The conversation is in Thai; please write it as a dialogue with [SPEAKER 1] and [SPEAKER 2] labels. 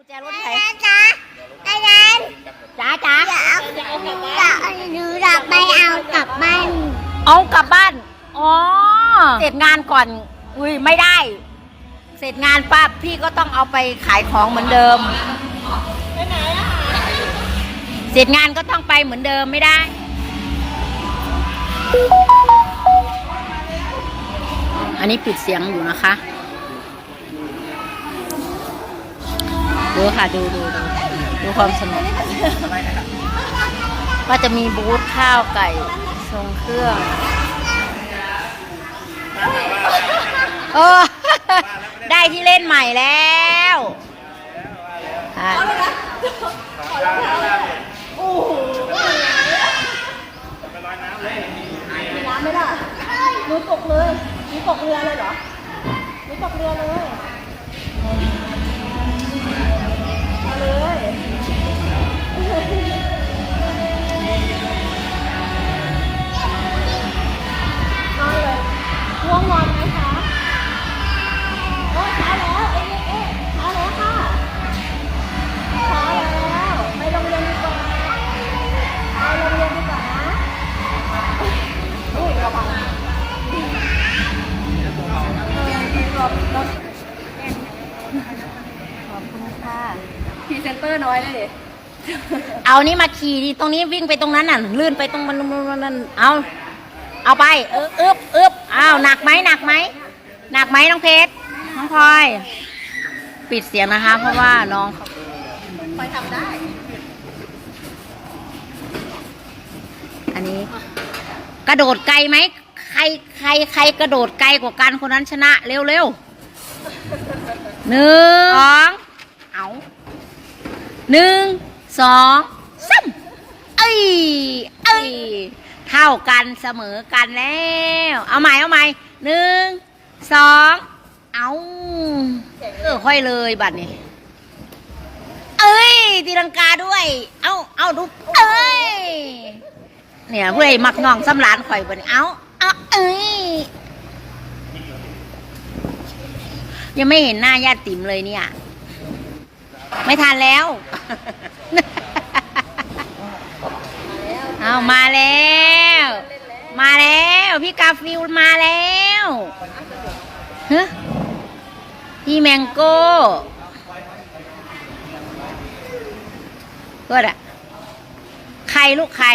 [SPEAKER 1] กุญแจรถใคร
[SPEAKER 2] จ๊ะอาจารย์
[SPEAKER 1] จ๋าจ๋า
[SPEAKER 2] จะเอาจะหนูจะไปเอากลับบ้าน
[SPEAKER 1] เอากลับบ้าน อ๋อ เสร็จงานก่อน อุ้ยไม่ได้ เสร็จงานปั๊บพี่ก็ต้องเอาไปขายของเหมือนเดิม ไปไหนอะเสร็จงานก็ต้องไปเหมือนเดิมไม่ได้อันนี้ปิดเสียงอยู่นะคะ ดูค่ะดูดูดูดูความสนุกก็จะมีบูธข้าวไก่ทรงเครื่องเออได้ที่เล่นใหม่แล้วอ่ ขอบคุณค่ะ
[SPEAKER 3] พรีเซนเตอร์น้อยเลยดิ
[SPEAKER 1] เอานี่มาขี่ดิตรงนี้วิ่งไปตรงนั้นน่ะ ลื่นไปตรงมันนั่นเอา เอาไป เอออึบอึบอ้าวหนักไหมหนักไหมหนักไหมน้องเพชรน้องพลอย ปิดเสียงนะคะ เพราะว่าน้องเขา
[SPEAKER 3] คอยทำได้
[SPEAKER 1] อันนี้ กระโดดไกลไหม รใครใครกระโดดไกลกว่ากันคนนั้นชนะเร็วเร็วหนึ่งสองเอาหนึ่งสองสามเอ้ยเอ้ยเท่ากันเสมอกันแล้ว เอาใหม่เอาใหม่หนึ่งสองเอาเออค่อยเลยบัดนี้เอ้ยตีลังกาด้วย เอาเอาดูเอ้ยเนี่ยผู้ใดมักน้องสำรานข่อยบ่นี่เอาเอา เอ้ยยังไม่เห็นหน้าญาติติ๋มเลยเนี่ย ไม่ทันแล้ว เอามาแล้ว มาแล้ว พี่กาฟิลมาแล้วฮะพี่แมงโก้ก็อะใครลูกใคร